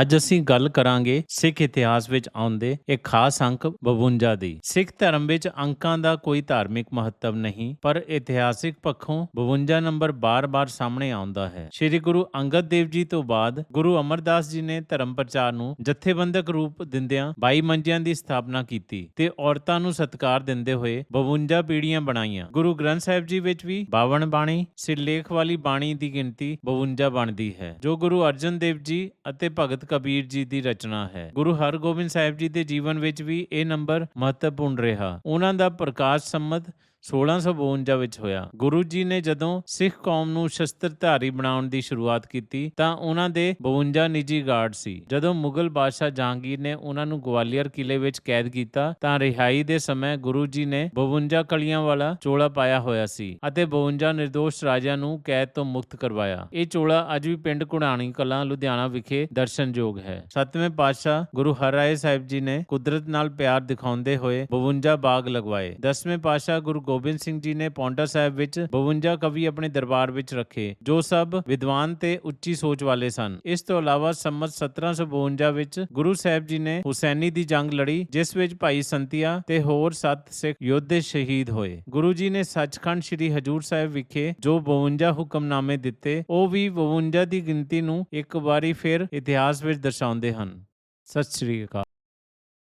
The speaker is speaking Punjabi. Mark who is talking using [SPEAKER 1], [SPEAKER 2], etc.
[SPEAKER 1] ਅੱਜ ਅਸੀਂ ਗੱਲ ਕਰਾਂਗੇ ਸਿੱਖ ਇਤਿਹਾਸ ਵਿੱਚ ਆਉਂਦੇ ਇੱਕ ਖਾਸ ਅੰਕ 52 ਦੀ। ਸਿੱਖ ਧਰਮ ਵਿੱਚ ਅੰਕਾਂ ਦਾ ਕੋਈ ਧਾਰਮਿਕ ਮਹੱਤਵ ਨਹੀਂ, ਪਰ ਇਤਿਹਾਸਿਕ ਪੱਖੋਂ 52 ਨੰਬਰ ਬਾਰ-ਬਾਰ ਸਾਹਮਣੇ ਆਉਂਦਾ ਹੈ। ਸ੍ਰੀ ਗੁਰੂ ਅੰਗਦ ਦੇਵ ਜੀ ਤੋਂ ਬਾਅਦ ਗੁਰੂ ਅਮਰਦਾਸ ਜੀ ਨੇ ਧਰਮ ਪ੍ਰਚਾਰ ਨੂੰ ਜਥੇਬੰਦਕ ਰੂਪ ਦਿੰਦਿਆਂ 22 ਮੰਜਿਆਂ ਦੀ ਸਥਾਪਨਾ ਕੀਤੀ ਤੇ ਔਰਤਾਂ ਨੂੰ ਸਤਿਕਾਰ ਦਿੰਦੇ ਹੋਏ 52 ਪੀੜ੍ਹੀਆਂ ਬਣਾਈਆਂ। ਗੁਰੂ ਗ੍ਰੰਥ ਸਾਹਿਬ ਜੀ ਵਿੱਚ ਵੀ 52 ਬਾਣੀ, ਸਿਰਲੇਖ ਵਾਲੀ ਬਾਣੀ ਦੀ ਗਿਣਤੀ 52 ਬਣਦੀ ਹੈ, ਜੋ ਗੁਰੂ ਅਰਜਨ ਦੇਵ ਜੀ ਅਤੇ ਭਗਤ ਕਬੀਰ ਜੀ ਦੀ ਰਚਨਾ ਹੈ। ਗੁਰੂ ਹਰਗੋਬਿੰਦ ਸਾਹਿਬ ਜੀ ਦੇ ਜੀਵਨ ਵਿੱਚ ਵੀ ਇਹ ਨੰਬਰ ਮਹੱਤਵਪੂਰਨ ਰਿਹਾ। ਉਹਨਾਂ ਦਾ ਪ੍ਰਕਾਸ਼ ਸੰਮਤ 1652 ਵਿੱਚ ਹੋਇਆ। ਗੁਰੂ ਜੀ ਨੇ ਜਦੋਂ ਸਿੱਖ ਕੌਮ ਨੂੰ ਸ਼ਸਤਰਧਾਰੀ ਬਣਾਉਣ ਦੀ ਸ਼ੁਰੂਆਤ ਕੀਤੀ, ਤਾਂ ਉਹਨਾਂ ਦੇ 52 ਨਿੱਜੀ ਗਾਰਡ ਸੀ। ਜਦੋਂ ਮੁਗਲ ਬਾਦਸ਼ਾਹ ਜਹਾਂਗੀਰ ਨੇ ਉਹਨਾਂ ਨੂੰ ਗਵਾਲੀਅਰ ਕਿਲੇ ਵਿੱਚ ਕੈਦ ਕੀਤਾ, ਤਾਂ ਰਿਹਾਈ ਦੇ ਸਮੇਂ ਗੁਰੂ ਜੀ ਨੇ 52 ਕਲੀਆਂ ਵਾਲਾ ਚੋਲਾ ਪਾਇਆ ਹੋਇਆ ਸੀ ਅਤੇ 52 નિર્ਦੋਸ਼ ਰਾਜਿਆਂ ਨੂੰ ਕੈਦ ਤੋਂ ਮੁਕਤ ਕਰਵਾਇਆ। ਇਹ ਚੋਲਾ ਅੱਜ ਵੀ ਪਿੰਡ ਕੁੜਾਣੀ ਕਲਾਂ, ਲੁਧਿਆਣਾ ਵਿਖੇ ਦਰਸ਼ਨਯੋਗ ਹੈ। ਸੱਤਵੇਂ ਪਾਤਸ਼ਾਹ ਗੁਰੂ ਹਰਿਰਾਏ ਸਾਹਿਬ ਜੀ ਨੇ ਕੁਦਰਤ ਨਾਲ ਪਿਆਰ ਦਿਖਾਉਂਦੇ ਹੋਏ 52 ਬਾਗ ਲਗਵਾਏ। ਦਸਵੇਂ ਪਾਤਸ਼ਾਹ ਗੁਰੂ ਗੋਬਿੰਦ ਸਿੰਘ ਜੀ ਨੇ ਪੌਂਟਾ ਸਾਹਿਬ ਵਿੱਚ 52 ਕਵੀ ਆਪਣੇ ਦਰਬਾਰ ਵਿੱਚ ਰੱਖੇ, ਜੋ ਸਭ ਵਿਦਵਾਨ ਤੇ ਉੱਚੀ ਸੋਚ ਵਾਲੇ ਸਨ। ਇਸ ਤੋਂ ਇਲਾਵਾ ਸੰਮਤ 1752 ਵਿੱਚ ਗੁਰੂ ਸਾਹਿਬ ਜੀ ਨੇ ਹੁਸੈਨੀ ਦੀ ਜੰਗ ਲੜੀ, ਜਿਸ ਵਿੱਚ ਭਾਈ ਸੰਤਿਆ ਤੇ ਹੋਰ ਸੱਤ ਸਿੱਖ ਯੋਧੇ ਸ਼ਹੀਦ ਹੋਏ। ਗੁਰੂ ਜੀ ਨੇ ਸੱਚਖੰਡ ਸ੍ਰੀ ਹਜੂਰ ਸਾਹਿਬ ਵਿਖੇ ਜੋ 52 ਹੁਕਮਨਾਮੇ ਦਿੱਤੇ, ਉਹ ਵੀ 52 ਦੀ ਗਿਣਤੀ ਨੂੰ ਇੱਕ ਵਾਰੀ ਫਿਰ ਇਤਿਹਾਸ ਵਿੱਚ ਦਰਸਾਉਂਦੇ ਹਨ। ਸਤਿ ਸ੍ਰੀ ਅਕਾਲ।